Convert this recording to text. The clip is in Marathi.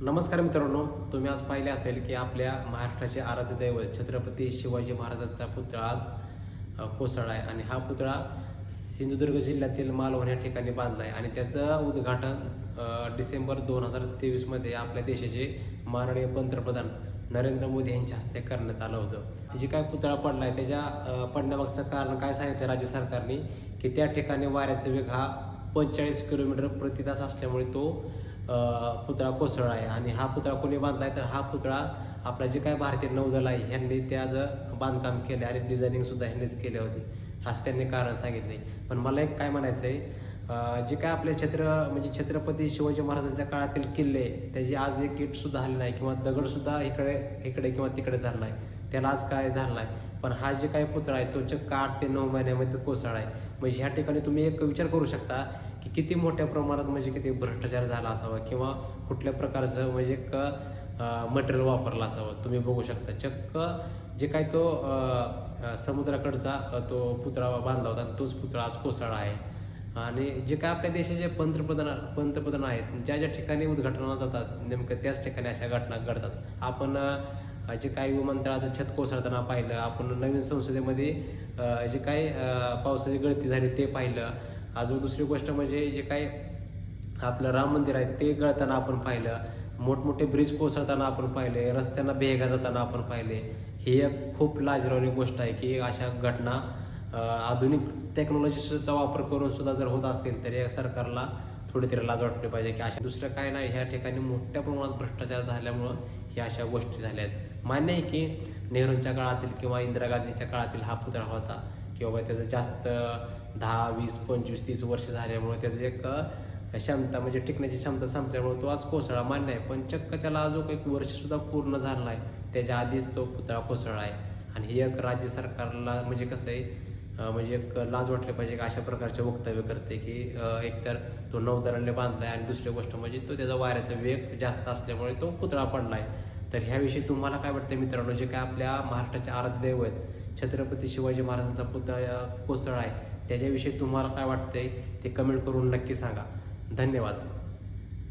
नमस्कार मित्रांनो तुम्ही आज पाहिले असेल की आपल्या महाराष्ट्राचे आराध्य दैवत छत्रपती शिवाजी महाराजांचा पुतळा आज कोसळला आहे. आणि हा पुतळा सिंधुदुर्ग जिल्ह्यातील मालवण या ठिकाणी बांधला आहे. आणि त्याचं उद्घाटन डिसेंबर दोन हजार तेवीसमध्ये आपल्या देशाचे माननीय पंतप्रधान नरेंद्र मोदी यांच्या हस्ते करण्यात आलं होतं. जे काय पुतळा पडला आहे त्याच्या पडण्यामागचं कारण काय सांगितलं राज्य सरकारने? की त्या ठिकाणी वाऱ्याचा वेग हा पंचेचाळीस किलोमीटर प्रतितास असल्यामुळे तो पुतळा कोसळला आहे. आणि हा पुतळा कोणी बांधला आहे तर हा पुतळा आपला जे काय भारतीय नौदल आहे ह्यांनी त्याचं बांधकाम केले आणि डिझायनिंग सुद्धा ह्यांनीच केले होते. असं त्यांनी कारण सांगितले पण मला एक काय म्हणायचं आहे जे काय आपले छत्र म्हणजे छत्रपती शिवाजी महाराजांच्या काळातील किल्ले त्याची आज एक इट सुद्धा हल्ली नाही किंवा दगड सुद्धा इकडे इकडे किंवा तिकडे झाला नाही. त्याला आज काय झालं नाही पण हा जे काही पुतळा आहे तो चक्क आठ ते नऊ महिन्यामध्ये कोसळला आहे म्हणजे ह्या ठिकाणी तुम्ही एक विचार करू शकता की किती मोठ्या प्रमाणात म्हणजे किती भ्रष्टाचार झाला असावा किंवा कुठल्या प्रकारचं म्हणजे एक मटेरियल वापरला असावं? तुम्ही बघू शकता. चक्क जे काय तो समुद्राकडचा तो पुतळा बांधला होता तोच पुतळा आज कोसळा आहे. आणि जे काय आपल्या देशाचे पंतप्रधान पंतप्रधान आहेत ज्या ज्या ठिकाणी उद्घाटनाला जातात नेमकं त्याच ठिकाणी अशा घटना घडतात. आपण जे काही विमानतळाचं छत कोसळताना पाहिलं आपण नवीन संसदेमध्ये जे काही पावसाची गळती झाली ते पाहिलं. अजून दुसरी गोष्ट म्हणजे जे काही आपलं राम मंदिर आहे ते गळताना आपण पाहिलं. मोठमोठे ब्रिज कोसळताना आपण पाहिले रस्त्यांना भेगा जाताना आपण पाहिले. ही एक खूप लाजरवणी गोष्ट आहे की अशा घटना आधुनिक टेक्नॉलॉजीचा वापर करून सुद्धा जर होत असतील तर या सरकारला थोडी तरी लाज वाटली पाहिजे की अशा दुसरं काय नाही. ह्या ठिकाणी मोठ्या प्रमाणात भ्रष्टाचार झाल्यामुळं ह्या अशा गोष्टी झाल्या आहेत मान्य आहे की नेहरूंच्या काळातील किंवा इंदिरा गांधीच्या काळातील हा पुतळा होता किंवा त्याचं जास्त दहा वीस पंचवीस तीस वर्ष झाल्यामुळे त्याचं एक क्षमता म्हणजे टिकण्याची क्षमता संपल्यामुळे तो आज कोसळा. मान्य आहे पण चक्क त्याला अजून एक वर्षसुद्धा पूर्ण झालं नाही. त्याच्या आधीच तो पुतळा कोसळला आहे. आणि हे एक राज्य सरकारला म्हणजे कसं आहे म्हणजे एक लाज वाटली पाहिजे की अशा प्रकारचे वक्तव्य करते की एकतर तो नौदलाने बांधलाय आणि दुसरी गोष्ट म्हणजे तो त्याचा वाऱ्याचा वेग जास्त असल्यामुळे तो पुतळा पडलाय. तर ह्याविषयी तुम्हाला काय वाटतं मित्रांनो? जे काय आपल्या महाराष्ट्राचे आराध्य आहेत छत्रपती शिवाजी महाराजांचा पुतळा कोसळा आहे त्याच्याविषयी तुम्हाला काय वाटतंय ते कमेंट करून नक्की सांगा. धन्यवाद.